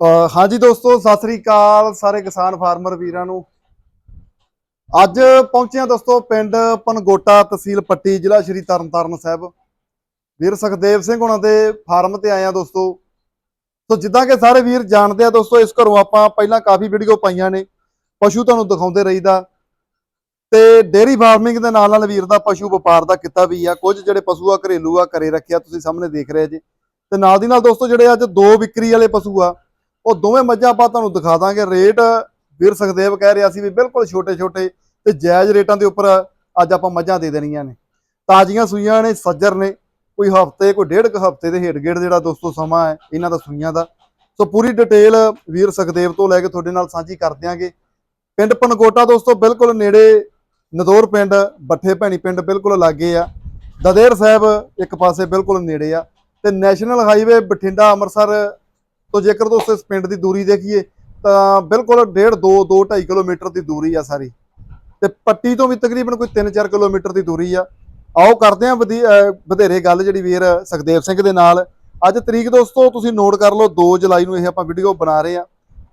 ਅਹ ਹਾਂਜੀ ਦੋਸਤੋ, ਸਤਿ ਸ੍ਰੀ ਅਕਾਲ ਸਾਰੇ ਕਿਸਾਨ ਫਾਰਮਰ ਵੀਰਾਂ ਨੂੰ। ਅੱਜ ਪਹੁੰਚਿਆ ਦੋਸਤੋ ਪਿੰਡ ਪਨਗੋਟਾ ਤਹਿਸੀਲ ਪੱਟੀ, ਜ਼ਿਲ੍ਹਾ ਸ਼੍ਰੀ ਤਰਨਤਾਰਨ ਸਾਹਿਬ। ਵੀਰ ਸੁਖਦੇਵ ਸਿੰਘ ਉਹਨਾਂ ਦੇ ਫਾਰਮ ਤੇ ਆਏ ਆ ਦੋਸਤੋ। ਸੋ ਜਿੱਦਾਂ ਕਿ ਸਾਰੇ ਵੀਰ ਜਾਣਦੇ ਆ ਦੋਸਤੋ, ਇਸ ਘਰੋਂ ਆਪਾਂ ਪਹਿਲਾਂ ਕਾਫੀ ਵੀਡੀਓ ਪਾਈਆਂ ਨੇ। ਪਸ਼ੂ ਤੁਹਾਨੂੰ ਦਿਖਾਉਂਦੇ ਰਹੀਦਾ। ਤੇ ਡੇਰੀ ਫਾਰਮਿੰਗ ਦੇ ਨਾਲ ਨਾਲ ਵੀਰ ਦਾ ਪਸ਼ੂ ਵਪਾਰ ਦਾ ਕਿੱਤਾ ਵੀ ਆ। ਕੁਝ ਜਿਹੜੇ ਪਸ਼ੂ ਆ, ਘਰੇਲੂ ਆ, ਘਰੇ ਰੱਖਿਆ ਤੁਸੀਂ ਸਾਹਮਣੇ ਦੇਖ ਰਹੇ ਜੇ। ਤੇ ਨਾਲ ਦੀ ਨਾਲ ਦੋਸਤੋ, ਜਿਹੜੇ ਅੱਜ ਦੋ ਵਿਕਰੀ ਵਾਲੇ ਪਸ਼ੂ ਆ ਉਹ ਦੋਵੇਂ ਮੱਝਾਂ ਆਪਾਂ ਤੁਹਾਨੂੰ ਦਿਖਾ ਦਾਂਗੇ। ਰੇਟ ਵੀਰ ਸੁਖਦੇਵ ਕਹਿ ਰਿਹਾ ਸੀ ਵੀ ਬਿਲਕੁਲ ਛੋਟੇ ਛੋਟੇ ਤੇ ਜਾਇਜ਼ ਰੇਟਾਂ ਦੇ ਉੱਪਰ ਅੱਜ ਆਪਾਂ ਮੱਝਾਂ ਦੇ ਦੇਣੀਆਂ ਨੇ। ਤਾਜ਼ੀਆਂ ਸੂਈਆਂ ਨੇ, ਸੱਜਰ ਨੇ, ਕੋਈ ਹਫ਼ਤੇ, ਕੋਈ ਡੇਢ ਕੁ ਹਫ਼ਤੇ ਦੇ ਹੇਠ ਗੇੜ ਜਿਹੜਾ ਦੋਸਤੋ ਸਮਾਂ ਹੈ ਇਹਨਾਂ ਦਾ ਸੂਈਆਂ ਦਾ। ਸੋ ਪੂਰੀ ਡਿਟੇਲ ਵੀਰ ਸੁਖਦੇਵ ਤੋਂ ਲੈ ਕੇ ਤੁਹਾਡੇ ਨਾਲ ਸਾਂਝੀ ਕਰ ਦਿਆਂਗੇ। ਪਿੰਡ ਪਨਕੋਟਾ ਦੋਸਤੋ, ਬਿਲਕੁਲ ਨੇੜੇ ਨਦੌਰ ਪਿੰਡ, ਬੱਠੇ ਭੈਣੀ ਪਿੰਡ ਬਿਲਕੁਲ ਲਾਗੇ ਆ। ਦਦੇਰ ਸਾਹਿਬ ਇੱਕ ਪਾਸੇ ਬਿਲਕੁਲ ਨੇੜੇ ਆ। ਤੇ ਨੈਸ਼ਨਲ ਹਾਈਵੇ ਬਠਿੰਡਾ ਅੰਮ੍ਰਿਤਸਰ ਤੋਂ ਜੇਕਰ ਦੋਸਤੋ ਇਸ ਪਿੰਡ ਦੀ ਦੂਰੀ ਦੇਖੀਏ ਤਾਂ ਬਿਲਕੁਲ 1.5 2 2 2.5 ਕਿਲੋਮੀਟਰ ਦੀ ਦੂਰੀ ਆ ਸਾਰੀ। ਤੇ ਪੱਟੀ ਤੋਂ ਵੀ ਤਕਰੀਬਨ ਕੋਈ 3-4 ਕਿਲੋਮੀਟਰ ਦੀ ਦੂਰੀ ਆ। ਆਓ ਕਰਦੇ ਆ ਵਧੇਰੇ ਗੱਲ ਜਿਹੜੀ ਵੀਰ ਸੁਖਦੇਵ ਸਿੰਘ ਦੇ ਨਾਲ। ਅੱਜ ਤਰੀਕ ਦੋਸਤੋ ਤੁਸੀਂ ਨੋਟ ਕਰ ਲਓ 2 ਜੁਲਾਈ ਨੂੰ ਇਹ ਆਪਾਂ ਵੀਡੀਓ ਬਣਾ ਰਹੇ ਆ।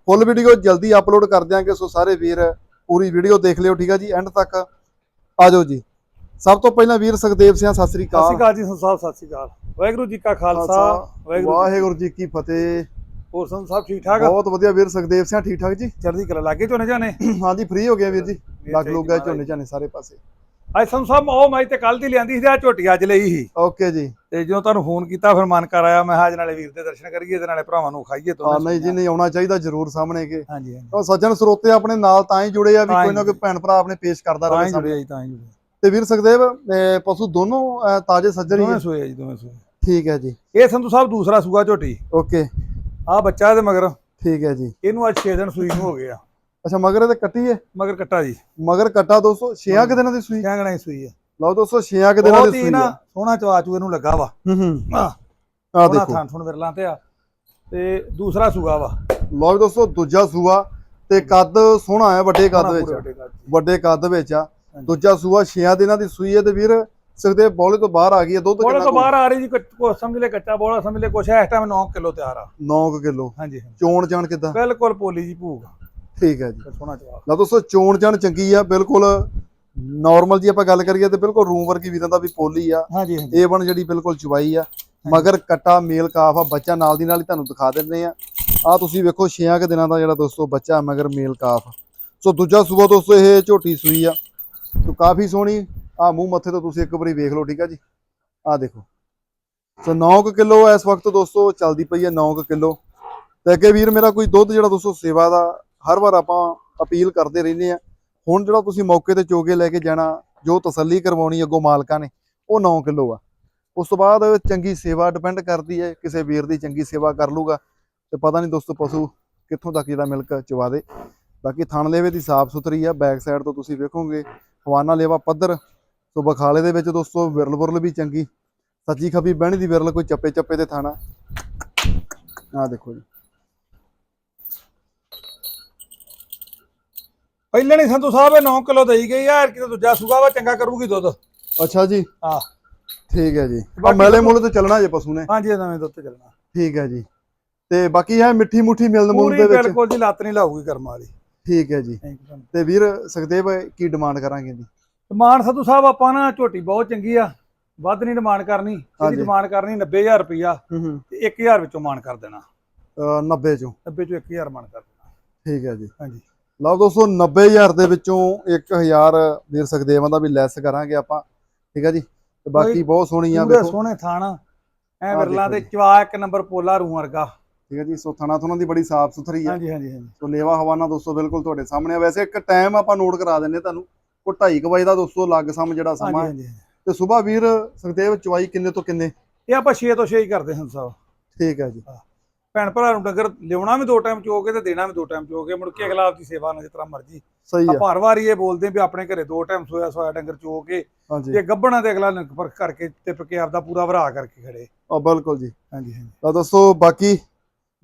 ਫੁੱਲ ਵੀਡੀਓ ਜਲਦੀ ਅਪਲੋਡ ਕਰ ਦਿਆਂਗੇ ਸੋ ਸਾਰੇ ਵੀਰ ਪੂਰੀ ਵੀਡੀਓ ਦੇਖ ਲਿਓ ਠੀਕ ਆ ਜੀ? ਐਂਡ ਤੱਕ ਆ ਜਾਓ ਜੀ। ਸਭ ਤੋਂ ਪਹਿਲਾਂ ਵੀਰ ਸੁਖਦੇਵ ਸਿੰਘ ਸਤਿ ਸ੍ਰੀ ਸਤਿ ਸ਼੍ਰੀ ਅਕਾਲ ਅਕਾਲ ਜੀ ਸੰਤ ਸਾਹਿਬ ਸਤਿ ਸ਼੍ਰੀ ਅਕਾਲ। ਵਾਹਿਗੁਰੂ ਜੀ ਕਾ ਖਾਲਸਾ ਵਾਹਿਗੁਰੂ ਜੀ ਕੀ ਫਤਿਹ। ਹੋਰ ਸੰਤ ਸਾਹਿਬ ਠੀਕ ਠਾਕ? ਬਹੁਤ ਵਧੀਆ ਵੀਰ ਸੁਖਦੇਵ ਸਿੰਘ ਠੀਕ ਠਾਕ ਜੀ? ਚੜ੍ਹਦੀ ਕਲਾ ਲਾਗੇ ਝੋਨੇ ਜਾਣੇ ਹਾਂਜੀ ਫ੍ਰੀ ਹੋ ਗਏ ਵੀਰ ਜੀ। ਲੱਗ ਲੁੱਗ ਗਏ ਝੋਨੇ ਝਾਨੇ ਸਾਰੇ ਪਾਸੇ। ਅੱਜ ਸੰਤ ਸਾਹਿਬ ਉਹ ਮੈਂ ਤੇ ਕੱਲ ਦੀ ਲਿਆਂਦੀ ਸੀ ਆ ਝੋਟੀ ਅੱਜ ਲਈ ਸੀ। ਓਕੇ ਜੀ। ਤੇ ਜਦੋਂ ਤੁਹਾਨੂੰ ਫੋਨ ਕੀਤਾ ਫਿਰ ਮਨ ਕਰ ਆਇਆ ਮੈਂ ਹਾਜ ਨਾਲੇ ਵੀਰ ਦੇ ਦਰਸ਼ਨ ਕਰੀਏ ਤੇ ਨਾਲੇ ਭਰਾਵਾਂ ਨੂੰ ਖਾਈਏ ਤੋਂ ਹਾਂ ਨਹੀਂ ਜੀ ਨਹੀਂ ਆਉਣਾ ਚਾਹੀਦਾ ਜਰੂਰ ਸਾਹਮਣੇ ਕੇ ਹਾਂਜੀ ਹਾਂਜੀ। ਉਹ ਸੱਜਣ ਸਰੋਤੇ ਆਪਣੇ ਨਾਲ ਤਾਂ ਹੀ ਜੁੜੇ ਆ ਵੀ ਕੋਈ ਨਾ ਕੋਈ ਭੈਣ ਭਰਾ ਆਪਣੇ ਪੇਸ਼ ਕਰਦਾ ਰਹੇ ਸਾਹਮਣੇ ਤਾਂ ਹੀ ਜੁੜੇ ਤੇ ਵੀਰ ਸੁਖਦੇਵ ਪਸ਼ੂ ਦੋਨੋਂ ਤਾਜ਼ੇ ਸੱਜਰ ਹੀ ਦੋਵੇਂ? ਸੋਏ ਜੀ ਦੋਵੇਂ ਸੋਏ। ਠੀਕ ਹੈ ਜੀ। ਇਹ ਸੰਤੂ ਸਾਹਿਬ ਦੂਸਰਾ ਸੂਆ ਝੋਟੀ। ਓਕੇ। ਆ ਬੱਚਾ ਇਹਦੇ ਮਗਰ। ਠੀਕ ਹੈ ਜੀ। ਇਹਨੂੰ ਅੱਜ 6 ਦਿਨ ਸੂਈ ਨੂੰ ਹੋ ਗਏ ਆ। ਅੱਛਾ ਮਗਰ ਇਹ ਤੇ ਕੱਟੀ ਹੈ? ਮਗਰ ਕੱਟਾ ਜੀ। ਮਗਰ ਕੱਟਾ ਦੋਸਤੋ 6 ਕਿ ਦਿਨਾਂ ਦੀ ਸੂਈ? ਕਹਿੰਗਣਾ ਹੀ ਸੂਈ ਆ। ਲਓ ਦੋਸਤੋ 6 ਕਿ ਦਿਨਾਂ ਦੀ ਹੀ ਸੂਈ ਨਾ ਆ। ਸੋਹਣਾ ਚਵਾ ਚੂ ਇਹਨੂੰ ਲੱਗਾ ਵਾ। ਹੂੰ ਹੂੰ। ਆ। ਆ ਦੇਖੋ। ਥਾਂ ਥੁਣ ਵਿਰਲਾਂ ਤੇ ਆ। ਤੇ ਦੂਸਰਾ ਸੂਆ ਵਾ। ਲਓ ਦੋਸਤੋ ਦੂਜਾ ਸੂਆ। ਤੇ ਕੱਦ ਸੋਹਣਾ ਹੈ ਵੱਡੇ ਕੱਦ ਵਿੱਚ ਆ। ਵੱਡੇ ਕੱਦ ਵਿੱਚ। ਆ। ਦੂਜਾ ਸੂਆ 6 ਦਿਨਾਂ ਦੀ ਸੂਈ ਹੈ ਤੇ ਵੀਰ ਸੁਖਦੇਵ ਬੋਲੇ ਤੋਂ ਬਾਹਰ ਆ ਗਈ ਹੈ ਦੁੱਧ ਬੋਲੇ ਤੋਂ ਬਾਹਰ ਆ ਰਹੀ ਜੀ ਸਮਝ ਲੈ ਕੱਚਾ ਬੋਲਾ ਸਮਝ ਲੈ ਕੁਛ ਹੈ ਇਸ ਟਾਈਮ 9 ਕਿਲੋ ਤਿਆਰ ਆ। 9 ਕਿਲੋ। ਹਾਂਜੀ। ਚੋਣ ਜਾਣ ਕਿਦਾਂ? ਬਿਲਕੁਲ ਪੋਲੀ ਜੀ ਭੂਗ। ਠੀਕ ਹੈ ਜੀ। ਸੋਹਣਾ ਜਵਾਬ। ਲਓ ਦੋਸਤੋ ਚੋਣ ਜਾਣ ਚੰਗੀ ਆ ਬਿਲਕੁਲ ਨਾਰਮਲ ਜੀ ਆਪਾਂ ਗੱਲ ਕਰੀਏ ਤੇ ਬਿਲਕੁਲ ਰੂਮ ਵਰਗੀ ਵੀਰਾਂ ਦਾ ਵੀ ਪੋਲੀ ਆ। ਹਾਂਜੀ ਹਾਂਜੀ। A1 ਜਿਹੜੀ ਬਿਲਕੁਲ ਚਵਾਈ ਆ। ਮਗਰ ਕਟਾ ਮੇਲ ਕਾਫ ਆ ਬੱਚਾ ਨਾਲ ਦੀ ਨਾਲ ਹੀ ਤੁਹਾਨੂੰ ਦਿਖਾ ਦਿੰਦੇ ਆ। ਆ ਤੁਸੀਂ ਵੇਖੋ 6 ਕਿ ਦਿਨਾਂ ਦਾ ਜਿਹੜਾ ਦੋਸਤੋ ਬੱਚਾ ਮਗਰ ਮੇਲ ਕਾਫ ਸੋ ਦੂਜਾ ਸੂਆ ਦੋਸਤੋ ਇਹ ਝੋਟੀ ਸੂਈ ਆ। ਸੋ ਕਾਫੀ ਸੋਹਣੀ ਆ ਮੂੰਹ ਮੱਥੇ ਤੋਂ ਤੁਸੀਂ ਇੱਕ ਵਾਰੀ ਵੇਖ ਲਓ, ਠੀਕ ਆ ਜੀ? ਆ ਦੇਖੋ। ਸੋ 9 ਕਿਲੋ ਇਸ ਵਕਤ ਦੋਸਤੋ ਚੱਲਦੀ ਪਈ ਹੈ 9 ਕਿਲੋ। ਤੇ ਅੱਗੇ ਵੀਰ, ਮੇਰਾ ਕੋਈ ਦੁੱਧ ਜਿਹੜਾ ਦੋਸਤੋ ਸੇਵਾ ਦਾ, ਹਰ ਵਾਰ ਆਪਾਂ ਅਪੀਲ ਕਰਦੇ ਰਹਿੰਦੇ ਆ ਹੁਣ ਜਿਹੜਾ ਤੁਸੀਂ ਮੌਕੇ ਤੇ ਚੋਗੇ ਲੈ ਕੇ ਜਾਣਾ, ਜੋ ਤਸੱਲੀ ਕਰਵਾਉਣੀ ਅੱਗੋਂ ਮਾਲਕਾਂ ਨੇ, ਉਹ 9 ਕਿਲੋ ਆ। ਉਸ ਤੋਂ ਬਾਅਦ ਚੰਗੀ ਸੇਵਾ ਡਿਪੈਂਡ ਕਰਦੀ ਹੈ, ਕਿਸੇ ਵੀਰ ਦੀ ਚੰਗੀ ਸੇਵਾ ਕਰ ਲੂਗਾ। ਤੇ ਪਤਾ ਨਹੀਂ ਦੋਸਤੋ ਪਸ਼ੂ ਕਿੱਥੋਂ ਤੱਕ ਜਿਹੜਾ ਮਿਲਕ ਚਵਾ ਦੇ। ਬਾਕੀ ਥਣ ਲੇਵੇ ਦੀ ਸਾਫ਼ ਸੁਥਰੀ ਆ, ਬੈਕ ਸਾਈਡ ਤੋਂ ਤੁਸੀਂ ਵੇਖੋਗੇ, ਹਵਾਨਾ ਲੇਵਾ ਪੱਧਰ ਸੋ ਬਖਾਲੇ ਦੇ ਵਿੱਚ ਦੋਸਤੋ ਵਿਰਲ ਵਿਰਲ ਵੀ ਚੰਗੀ। ਸੱਜੀ ਖੱਬੀ ਬਹਿਣੀ ਦੀ ਵਿਰਲ ਕੋਈ ਚੱਪੇ ਚੱਪੇ ਤੇ ਥਾਣਾ। ਆ ਦੇਖੋ ਜੀ। ਪਹਿਲੇ ਨਹੀਂ ਸੰਤੂ ਸਾਹਿਬ ਇਹ 9 ਕਿਲੋ ਦੇਈ ਗਈ ਆ ਕਿਤੇ ਦੂਜਾ ਸੂਆ ਵਾ ਚੰਗਾ ਕਰੂਗੀ ਦੁੱਧ। ਅੱਛਾ ਜੀ। ਹਾਂ। ਠੀਕ ਹੈ ਜੀ। ਆ ਮੈਲੇ ਮੁੱਲ ਤੇ ਚੱਲਣਾ ਜੇ ਪਸ਼ੂ ਨੇ। ਹਾਂਜੀ ਨਵੇਂ ਦੁੱਧ ਤੇ ਚੱਲਣਾ। ਠੀਕ ਹੈ ਜੀ। ਤੇ ਬਾਕੀ ਹੈ ਮਿੱਠੀ ਮੁੱਠੀ ਮਿਲਣ ਮੁੱਲ ਦੇ ਵਿੱਚ। ਬਿਲਕੁਲ ਜੀ ਲੱਤ ਨਹੀਂ ਲਾਊਗੀ ਕਰਮ ਵਾਲੀ। ਠੀਕ ਹੈ ਜੀ। ਤੇ ਵੀਰ ਸੁਖਦੇਵ ਕੀ ਡਿਮਾਂਡ ਕਰਾਂਗੇ ਜੀ ਡਿਮਾਂਡ ਸੰਤੂ ਸਾਹਿਬ ਆਪਾਂ ਨਾ ਝੋਟੀ ਬਹੁਤ ਚੰਗੀ ਆ ਵੱਧ ਨਹੀਂ ਡਿਮਾਂਡ ਕਰਨੀ ਇਹਦੀ ਹਾਂਜੀ। ਡਿਮਾਂਡ ਕਰਨੀ 90000 ਰੁਪਇਆ ਹੂੰ ਹੂੰ। ਤੇ 1000 ਵਿੱਚੋਂ ਮਾਨ ਕਰ ਦੇਣਾ। ਅਹ 90 ਚੋਂ। 90 ਚੋਂ 1000 ਮਾਨ ਕਰ ਦੇਣਾ। ਠੀਕ ਹੈ ਜੀ। ਹਾਂਜੀ। ਲਓ ਦੋਸਤੋ 90000 ਦੇ ਵਿੱਚੋਂ 1000 ਵੀਰ ਸੁਖਦੇਵਾਂ ਦਾ ਵੀ ਲੈਸ ਕਰਾਂਗੇ ਆਪਾਂ। ਠੀਕ ਹੈ ਜੀ? ਤੇ ਬਾਕੀ ਬਹੁਤ ਸੋਹਣੀ ਆ ਪੂਰੇ ਵੇਖੋ ਸੋਹਣੇ ਥਾਣਾ ਐ ਆਹ ਵਿਰਲਾ ਤੇ ਚਵਾ ਇੱਕ ਨੰਬਰ ਪੋਲਾ ਰੂ ਵਰਗਾ। ਠੀਕ ਹੈ ਜੀ ਸੋ ਥਣਾ ਥੁਣਾ ਦੀ ਬੜੀ ਸਾਫ਼ ਸੁਥਰੀ ਆ। ਹਾਂਜੀ ਹਾਂਜੀ ਹਾਂਜੀ। ਸੋ ਲੇਵਾ ਹਵਾਨਾ ਦੋਸਤੋ ਬਿਲਕੁਲ ਤੁਹਾਡੇ ਸਾਹਮਣੇ ਆ। ਵੈਸੇ ਇੱਕ ਟਾਈਮ ਆਪਾਂ ਨੋਟ ਕਰਾ ਦਿੰਨੇ ਤੁਹਾਨੂੰ। ਉਹ 2:30 ਵਜੇ ਦਾ ਦੋਸਤੋ ਲੱਗ ਸਮ ਜਿਹੜਾ ਸਮਾਂ ਹੈ। ਤੇ ਸਵੇਰ ਵੀਰ ਸੁਖਦੇਵ ਚਵਾਈ ਕਿੰਨੇ ਤੋਂ ਕਿੰਨੇ? ਇਹ ਆਪਾਂ 6 ਤੋਂ 6 ਹੀ ਕਰਦੇ ਹਾਂ ਸਾਹਿਬ। ਠੀਕ ਹੈ ਜੀ। ਭੈਣ ਭਰਾ ਨੂੰ ਡੰਗਰ ਲਿਆਉਣਾ ਵੀ ਦੋ ਟਾਈਮ ਚੋ ਕੇ ਤੇ ਦੇਣਾ ਵੀ ਦੋ ਟਾਈਮ ਚੋ ਕੇ ਮੁੜ ਕੇ ਅਗਲਾ ਆਪਦੀ ਸੇਵਾ ਨਾਲ ਜਿਸ ਤਰ੍ਹਾਂ ਮਰਜ਼ੀ। ਸਹੀ ਆ ਆ ਭਾਰ ਵਾਰੀ ਇਹ ਬੋਲਦੇ ਵੀ ਆਪਣੇ ਘਰੇ ਦੋ ਟਾਈਮ ਸੋਇਆ ਸੋਇਆ ਡੰਗਰ ਚੋ ਕੇ ਤੇ ਗੱਬਣਾ ਤੇ ਅਗਲਾ ਨਿਰਭਰ ਕਰਕੇ ਟਿਪ ਕੇ ਆਪਦਾ ਪੂਰਾ ਭਰਾ ਕਰਕੇ ਖੜੇ। ਆ ਬਿਲਕੁਲ ਜੀ। ਹਾਂਜੀ ਹਾਂਜੀ। ਤਾਂ ਦੋਸਤੋ ਬਾਕੀ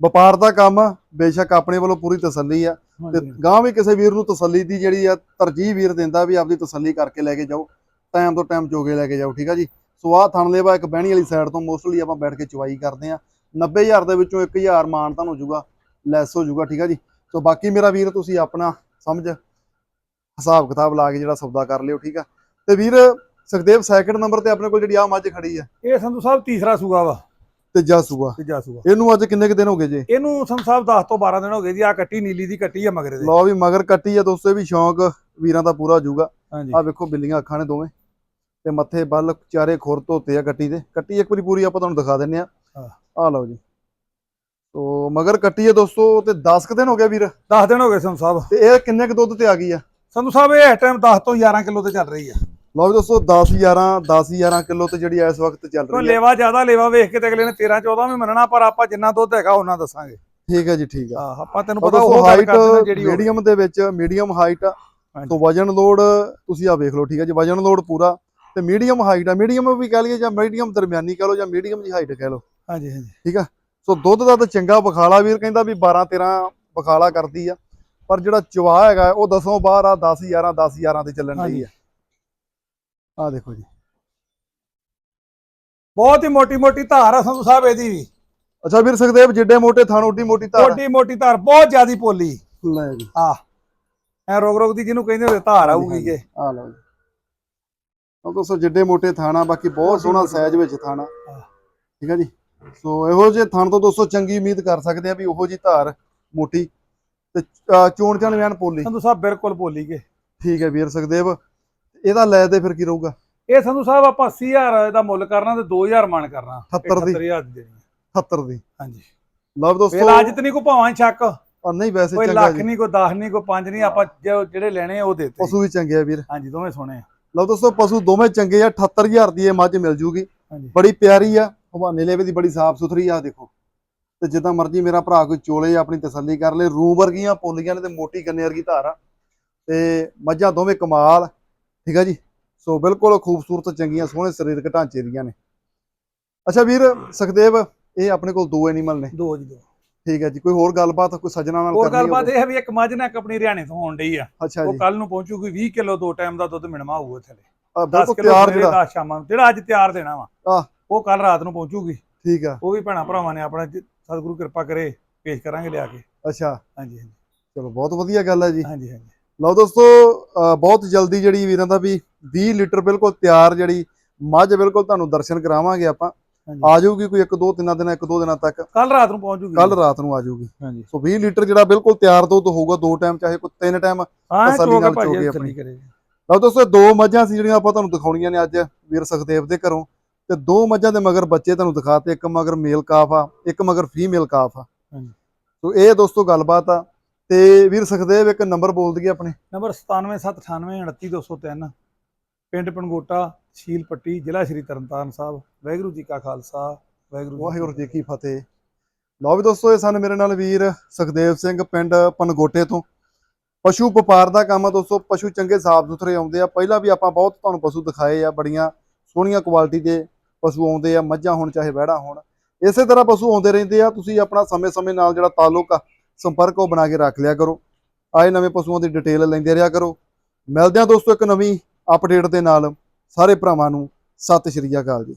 ਵਪਾਰ ਦਾ ਕੰਮ ਬੇਸ਼ੱਕ ਆਪਣੇ ਵੱਲੋਂ ਪੂਰੀ ਤਸੱਲੀ ਆ। ਤੇ ਗਾਂ ਵੀ ਕਿਸੇ ਵੀਰ ਨੂੰ ਤਸੱਲੀ ਦੀ ਜਿਹੜੀ ਆ ਤਰਜੀਹ ਵੀਰ ਦਿੰਦਾ ਵੀ ਆਪਦੀ ਤਸੱਲੀ ਕਰਕੇ ਲੈ ਕੇ ਜਾਓ ਟਾਈਮ ਤੋਂ ਟਾਈਮ ਚੋਗੇ ਲੈ ਕੇ ਜਾਓ ਠੀਕ ਆ ਜੀ? ਸੋ ਆਹ ਥਣ ਲੇਵਾ ਇੱਕ ਬਹਿਣੀ ਵਾਲੀ ਸਾਈਡ ਤੋਂ ਮੋਸਟਲੀ ਆਪਾਂ ਬੈਠ ਕੇ ਚਵਾਈ ਕਰਦੇ ਆ। 90000 ਦੇ ਵਿੱਚੋਂ 1000 ਮਾਨ ਤੁਹਾਨੂੰ ਹੋ ਜਾਊਗਾ ਲੈਸ ਹੋ ਜਾਊਗਾ ਠੀਕ ਆ ਜੀ? ਸੋ ਬਾਕੀ ਮੇਰਾ ਵੀਰ ਤੁਸੀਂ ਆਪਣਾ ਸਮਝ ਹਿਸਾਬ ਕਿਤਾਬ ਲਾ ਕੇ ਜਿਹੜਾ ਸੌਦਾ ਕਰ ਲਿਓ ਠੀਕ ਆ? ਤੇ ਵੀਰ ਸੁਖਦੇਵ ਸੈਕਿੰਡ ਨੰਬਰ ਤੇ ਆਪਣੇ ਕੋਲ ਜਿਹੜੀ ਆ ਮੱਝ ਖੜੀ ਆ। ਇਹ ਸੰਧੂ ਸਾਹਿਬ ਤੀਸਰਾ ਸੂਗਾ ਵਾ। ਤੀਜਾ ਸੂਆ। ਤੀਜਾ ਸੂਗਾ ਇਹਨੂੰ ਅੱਜ ਕਿੰਨੇ ਕੁ ਦਿਨ ਹੋ ਗਏ ਜੇ? ਇਹਨੂੰ ਸੰਧੂ ਸਾਹਿਬ 10 ਤੋਂ 12 ਦਿਨ ਹੋ ਗਏ ਜੀ। ਆ ਕੱਟੀ ਨੀਲੀ ਦੀ ਕੱਟੀ ਆ ਮਗਰੇ ਦੇ। ਲਓ ਵੀ ਮਗਰ ਕੱਟੀ ਆ ਦੋਸਤੋ ਇਹ ਵੀ ਸ਼ੌਂਕ ਵੀਰਾਂ ਦਾ ਪੂਰਾ ਹਾਂਜੀ। ਆ ਵੇਖੋ ਬਿੱਲੀਆਂ ਅੱਖਾਂ ਨੇ ਦੋਵੇਂ। ਤੇ ਮੱਥੇ ਬੱਲ ਚਾਰੇ ਖੁਰ ਧੋਤੇ ਆ ਕੱਟੀ ਦੇ। ਕੱਟੀ ਇੱਕ ਵਾਰੀ ਪੂਰੀ ਆਪਾਂ ਤੁਹਾਨੂੰ ਦਿਖਾ ਦਿੰਨੇ ਆ। ਆ ਲਓ ਜੀ। ਤੋ ਮਗਰ ਕੱਟੀ ਹੈ ਦੋਸਤੋ ਤੇ 10 ਕੁ ਦਿਨ ਹੋ ਗਿਆ ਵੀਰ। 10 ਦਿਨ ਹੋ ਗਏ ਸੰਧੂ ਸਾਹਿਬ। ਤੇ ਇਹ ਕਿੰਨੇ ਕੁ ਦੁੱਧ ਤੇ ਆ ਗਈ ਆ? ਸੰਧੂ ਸਾਹਿਬ ਇਹ ਇਸ ਟਾਈਮ 10 ਤੋਂ 11 ਕਿਲੋ ਤੇ ਚੱਲ ਰਹੀ ਆ। ਲਓ ਵੀ ਦੋਸਤੋ 10 11 10 11 ਕਿਲੋ ਤੇ ਜਿਹੜੀ ਇਸ ਵਕਤ ਚੱਲ ਰਹੀ ਹੈ। ਲੇਵਾ ਜ਼ਿਆਦਾ ਲੇਵਾ ਵੇਖ ਕੇ ਤੇ ਅਗਲੇ ਨੇ 13 14 ਵੀ ਮੰਨਣਾ ਪਰ ਆਪਾਂ ਜਿੰਨਾ ਦੁੱਧ ਹੈਗਾ ਉਹਨਾਂ ਦੱਸਾਂਗੇ। ਠੀਕ ਹੈ ਜੀ ਠੀਕ ਆ ਆਪਾਂ ਤੈਨੂੰ ਪਤਾ ਉਹ ਹਾਈਟ। ਮੀਡੀਅਮ ਦੇ ਵਿੱਚ ਮੀਡੀਅਮ ਹਾਈਟ। ਤੋਂ ਵਜਨ ਲੋਡ ਤੁਸੀਂ ਆ ਵੇਖ ਲਓ ਠੀਕ ਹੈ ਜੀ ਵਜਨ ਲੋਡ ਪੂਰਾ। ਤੇ ਮੀਡੀਅਮ ਹਾਈਟ ਆ ਮੀਡੀਅਮ ਵੀ ਕਹਿ ਲਈਏ ਜਾਂ ਮੀਡੀਅਮ ਦਰਮਿਆਨੀ ਕਹਿ ਲਓ ਜਾਂ ਮੀਡੀਅਮ ਜੀ ਹਾਈਟ ਕਹਿ ਲਓ। ਹਾਂਜੀ ਹਾਂਜੀ। ਸੋ ਦੁੱਧ ਦਾ ਤਾਂ ਚੰਗਾ ਬਖਾਲਾ ਵੀਰ ਕਹਿੰਦਾ ਵੀ 12 13 ਬਖਾਲਾ ਕਰਦੀ ਆ। ਪਰ ਜਿਹੜਾ ਚਵਾ ਹੈਗਾ ਉਹ ਦਸੋਂ ਬਾਹਰ ਆ 10 11 10 11 ਤੇ ਚੱਲਣ। ਦੀ ਆ। ਆ ਦੇਖੋ ਜੀ। ਬਹੁਤ ਹੀ ਮੋਟੀ ਮੋਟੀ ਧਾਰ ਆ ਸੰਧੂ ਸਾਹਿਬ ਇਹਦੀ ਵੀ। ਅੱਛਾ ਵੀਰ ਸੁਖਦੇਵ ਜਿੱਡੇ ਮੋਟੇ ਥਣ ਓਡੀ ਮੋਟੀ ਧਾਰ ਮੋਟੀ ਮੋਟੀ ਧਾਰ ਬਹੁਤ ਜ਼ਿਆਦੀ ਪੋਲੀ। ਲੈ ਜੀ। ਆ ਐ ਰੋਗ ਰੋਗ ਦੀ ਜਿਹਨੂੰ ਕਹਿੰਦੇ ਹੁੰਦੇ ਧਾਰ ਆਊਗੀ ਜੇ ਆ ਲਓ ਜੀ। ਉਹ ਦੋਸਤੋ ਜਿੱਡੇ ਮੋਟੇ ਥਾਣਾ ਬਾਕੀ ਬਹੁਤ ਸੋਹਣਾ ਸਾਈਜ਼ ਵਿੱਚ ਥਾਣਾ। ਠੀਕ ਹੈ ਜੀ। ਸੋ ਇਹੋ ਜਿਹੇ ਥਣ ਤੋਂ ਦੋਸਤੋ ਚੰਗੀ ਉਮੀਦ ਕਰ ਸਕਦੇ ਆ ਵੀ ਉਹੋ ਜੀ ਧਾਰ ਮੋਟੀ ਤੇ ਚੋਣ ਚਣ ਵੈਣ ਪੋਲੀ। ਸੰਧੂ ਸਾਹਿਬ ਬਿਲਕੁਲ ਪੋਲੀ ਕੇ। ਠੀਕ ਹੈ ਵੀਰ ਸੁਖਦੇਵ। ਇਹਦਾ ਲੈ ਤੇ ਫਿਰ ਕੀ ਰਹੂਗਾ? ਇਹ ਸੰਧੂ ਸਾਹਿਬ ਆਪਾਂ 80000 ਦਾ ਮੁੱਲ ਕਰਨਾ ਤੇ 2000 ਮਨ ਕਰਨਾ। 78 ਦੀ। 78000 ਦੀ ਦੇਣੀ ਆ। 70 ਦੀ। ਹਾਂਜੀ। ਲਓ ਦੋਸਤੋ। ਵੇਲਾ ਅੱਜ ਤੇ ਨਹੀਂ ਕੋ ਭਾਵਾਂ ਸ਼ੱਕ। ਆ ਨਹੀਂ ਵੈਸੇ ਕੋਈ ਚੰਗਾ ਲੱਖ ਜੀ। ਨਹੀਂ ਕੋਈ 10 ਨਹੀਂ ਕੋਈ 5 ਨਹੀਂ ਆਪਾਂ ਜਿਹੜੇ ਲੈਣੇ ਉਹ ਦੇਤੇ। ਪਸ਼ੂ ਵੀ ਚੰਗੇ ਆ ਵੀਰ। ਹਾਂਜੀ ਦੋਵੇਂ ਸੋਹਣੇ ਆ। ਲਓ ਦੋਸਤੋ ਪਸ਼ੂ ਦੋਵੇਂ ਚੰਗੇ ਆ 78000 ਦੀ ਇਹ ਮੱਝ ਮਿਲ ਜੂਗੀ। ਬੜੀ ਪਿਆਰੀ ਆ ਹਵਾਨੇ ਲੇਵੇ ਦੀ ਬੜੀ ਸਾਫ਼ ਸੁਥਰੀ ਆ ਦੇਖੋ। ਤੇ ਜਿੱਦਾਂ ਮਰਜ਼ੀ ਮੇਰਾ ਭਰਾ ਕੋਈ ਚੋਲੇ ਆਪਣੀ ਤਸੱਲੀ ਕਰ ਲੇ ਰੂ ਵਰਗੀਆਂ ਪੋਲੀਆਂ ਨੇ ਤੇ ਮੋਟੀ ਕੰਨੇ ਵਰਗੀ ਧਾਰ ਆ। ਤੇ ਮੱਝਾਂ ਦੋਵੇਂ ਕਮਾਲ। ਠੀਕ ਆ ਜੀ? ਸੋ ਬਿਲਕੁਲ ਖੂਬਸੂਰਤ ਚੰਗੀਆਂ ਸੋਹਣੇ ਸਰੀਰਕ ਢਾਂਚੇ ਦੀਆਂ ਨੇ। ਅੱਛਾ ਵੀਰ ਸੁਖਦੇਵ ਇਹ ਆਪਣੇ ਕੋਲ ਦੋ ਐਨੀਮਲ ਨੇ। ਦੋ ਜੀ ਦੋ। ਠੀਕ ਹੈ ਜੀ ਕੋਈ ਹੋਰ ਗੱਲਬਾਤ ਕੋਈ ਸੱਜਣਾ ਨਾਲ ਹੋਰ ਕਰਨੀ ਗੱਲਬਾਤ ਹੋਵੇ? ਇਹ ਹੈ ਵੀ ਇੱਕ ਮੱਝ ਨਾ ਆਪਣੀ ਹਰਿਆਣੇ ਤੋਂ ਆਉਣ ਡਈ ਆ। ਉਹ ਕੱਲ ਨੂੰ ਪਹੁੰਚੂਗੀ 20 ਕਿਲੋ ਦੋ ਟਾਈਮ ਦਾ ਦੁੱਧ ਮਿਣਵਾ ਹੋਊ ਥੱਲੇ ਆ, 10 ਬਿਲਕੁਲ ਕਿਲੋ ਤਿਆਰ ਜਿਹੜਾ। 10 ਸ਼ਾਮਾਂ ਨੂੰ। ਜਿਹੜਾ ਅੱਜ ਤਿਆਰ ਦੇਣਾ ਵਾ। ਉਹ ਕੱਲ ਰਾਤ ਨੂੰ ਪਹੁੰਚੂਗੀ। ਠੀਕ ਆ। ਉਹ ਵੀ ਭੈਣਾ ਭਰਾਵਾਂ ਨੇ ਆਪਣਾ ਸਤਿਗੁਰੂ ਕਿਰਪਾ ਕਰੇ ਪੇਸ਼ ਕਰਾਂਗੇ ਲਿਆ ਕੇ। ਅੱਛਾ। ਹਾਂਜੀ ਹਾਂਜੀ। ਚਲੋ ਬਹੁਤ ਵਧੀਆ ਗੱਲ ਹੈ ਜੀ। ਹਾਂਜੀ ਹਾਂਜੀ। ਲਓ ਦੋਸਤੋ ਬਹੁਤ ਜਲਦੀ ਜਿਹੜੀ ਵੀਰਾਂ ਦਾ ਵੀ 20 ਲੀਟਰ ਬਿਲਕੁਲ ਤਿਆਰ ਜਿਹੜੀ ਮੱਝ ਬਿਲਕੁਲ ਤੁਹਾਨੂੰ ਦਰਸ਼ਨ ਕਰਾਵਾਂਗੇ ਆਪਾਂ। ਆ ਜਾਊਗੀ ਕੋਈ ਇੱਕ ਦੋ ਤਿੰਨਾਂ ਦਿਨਾਂ ਇੱਕ ਦੋ ਦਿਨਾਂ ਤੱਕ। ਕੱਲ ਰਾਤ ਨੂੰ ਪਹੁੰਚੂਗੀ ਕੱਲ ਰਾਤ ਨੂੰ ਆ ਜਾਊਗੀ। ਹਾਂਜੀ। ਸੋ 20 ਲੀਟਰ ਜਿਹੜਾ ਬਿਲਕੁਲ ਤਿਆਰ ਦੁੱਧ ਹੋਊਗਾ ਦੋ ਟਾਈਮ ਚਾਹੇ ਕੋਈ ਤਿੰਨ ਟਾਈਮ ਤਸੱਲੀ ਨਾਲ ਤਸੱਲੀ ਆਪਣੀ। ਲਓ ਦੋਸਤੋ ਦੋ ਮੱਝਾਂ ਸੀ ਜਿਹੜੀਆਂ ਆਪਾਂ ਤੁਹਾਨੂੰ ਦਿਖਾਉਣੀਆਂ ਨੇ ਅੱਜ ਵੀਰ ਸੁਖਦੇਵ ਦੇ ਘਰੋਂ। ਤੇ ਦੋ ਮੱਝਾਂ ਦੇ ਮਗਰ ਬੱਚੇ ਤੁਹਾਨੂੰ ਦਿਖਾਤੇ ਇੱਕ ਮਗਰ ਮੇਲ ਕਾਫ ਆ ਇੱਕ ਮਗਰ ਫੀਮੇਲ ਕਾਫ ਆ। ਹਾਂਜੀ। ਸੋ ਇਹ ਦੋਸਤੋ ਗੱਲਬਾਤ ਆ। ਤੇ ਵੀਰ ਸੁਖਦੇਵ ਇੱਕ ਨੰਬਰ ਬੋਲ ਦਈਏ ਆਪਣੇ। ਨੰਬਰ 9779829203 ਪਿੰਡ ਪਣਗੋਟਾ ਸ਼ੀਲ ਪੱਟੀ ਜ਼ਿਲ੍ਹਾ ਸ਼੍ਰੀ ਤਰਨਤਾਰਨ ਸਾਹਿਬ। ਵਾਹਿਗੁਰੂ ਜੀ ਕਾ ਖਾਲਸਾ ਵਾਹਿਗੁਰੂ ਵਾਹਿਗੁਰੂ ਜੀ ਕੀ ਫਤਿਹ। ਲਓ ਵੀ ਦੋਸਤੋ ਇਹ ਸਨ ਮੇਰੇ ਨਾਲ ਵੀਰ ਸੁਖਦੇਵ ਸਿੰਘ ਪਿੰਡ ਪਨਗੋਟੇ ਤੋਂ। ਪਸ਼ੂ ਵਪਾਰ ਦਾ ਕੰਮ ਆ ਦੋਸਤੋ ਪਸ਼ੂ ਚੰਗੇ ਸਾਫ਼ ਸੁਥਰੇ ਆਉਂਦੇ ਆ। ਪਹਿਲਾਂ ਵੀ ਆਪਾਂ ਬਹੁਤ ਤੁਹਾਨੂੰ ਪਸ਼ੂ ਦਿਖਾਏ ਆ ਬੜੀਆਂ ਸੋਹਣੀਆਂ ਕੁਆਲਿਟੀ ਦੇ ਪਸ਼ੂ ਆਉਂਦੇ ਆ ਮੱਝਾਂ ਹੋਣ ਚਾਹੇ ਵਹਿੜਾ ਹੋਣ। ਇਸੇ ਤਰ੍ਹਾਂ ਪਸ਼ੂ ਆਉਂਦੇ ਰਹਿੰਦੇ ਆ। ਤੁਸੀਂ ਆਪਣਾ ਸਮੇਂ-ਸਮੇਂ ਨਾਲ ਜਿਹੜਾ ਤਾਲੁਕ ਆ ਸੰਪਰਕ ਉਹ ਬਣਾ ਕੇ ਰੱਖ ਲਿਆ ਕਰੋ। ਆਏ ਨਵੇਂ ਪਸ਼ੂਆਂ ਦੀ ਡਿਟੇਲ ਲੈਂਦੇ ਰਿਹਾ ਕਰੋ। ਮਿਲਦੇ ਆ ਦੋਸਤੋ ਇੱਕ ਨਵੀਂ ਅਪਡੇਟ ਦੇ ਨਾਲ ਸਾਰੇ ਭਰਾਵਾਂ ਨੂੰ ਸਤਿ ਸ਼੍ਰੀ ਅਕਾਲ ਜੀ।